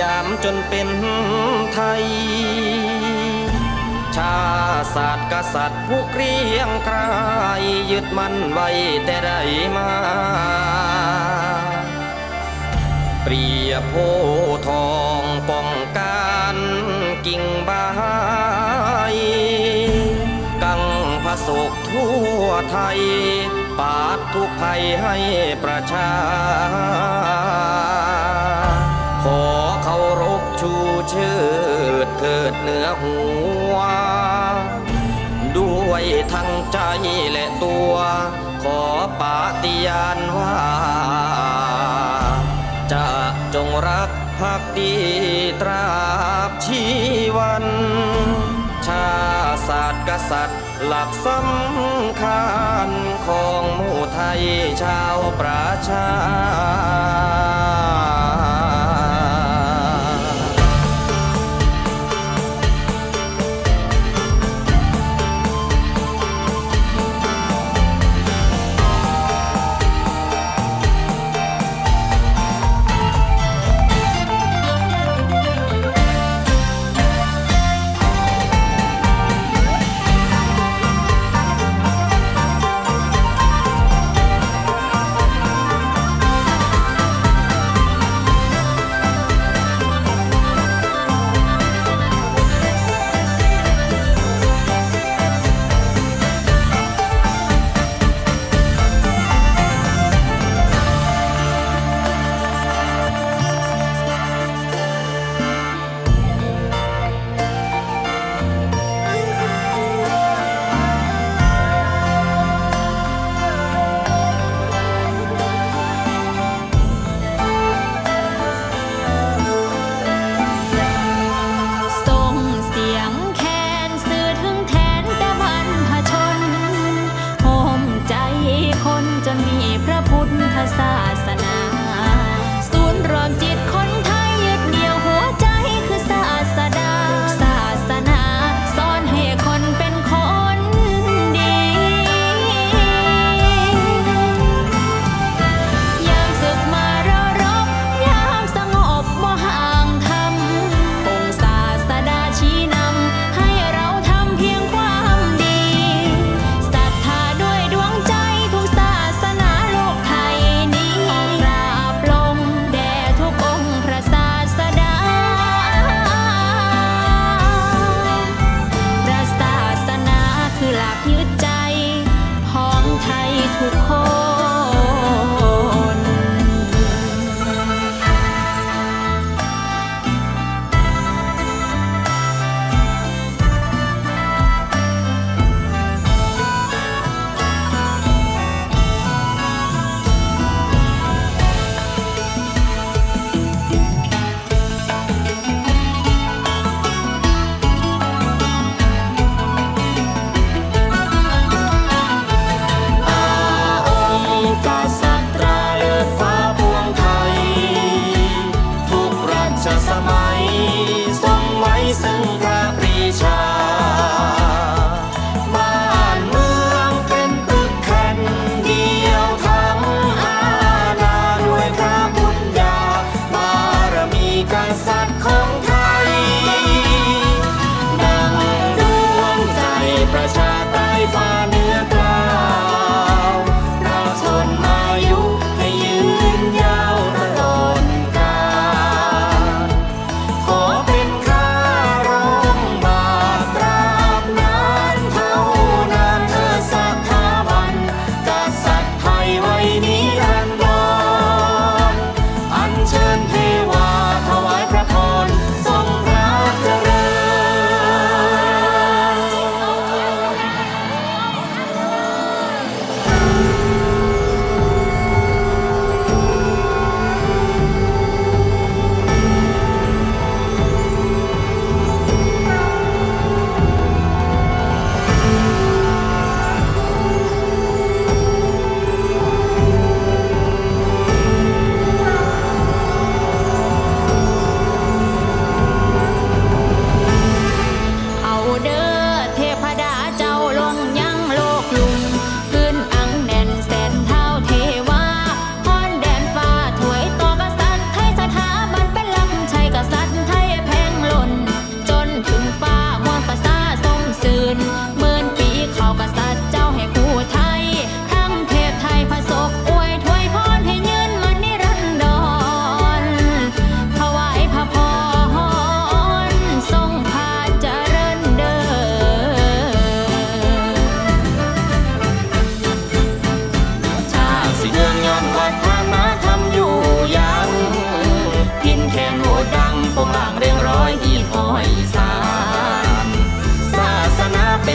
ยามจนเป็นไทย ชาศาสตร์กษัตริย์ผู้เกรียงไกรยึดมั่นไว้แต่ได้มา เปรียบโพทองป้องกันกิ่งใบกังพระศกทั่วไทย ปาดทุกภัยให้ประชา ขอเคารพชูชื่อเถิดเนื้อหัว ด้วยทั้งใจและตัว ขอปาฏิญาณว่า จะจงรักภักดีตราบชีวัน ชาศาสตร์กษัตริย์หลักสำคัญของหมู่ไทยชาวประชา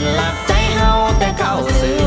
นหลักใจเฮาแต่เข้าซื้อ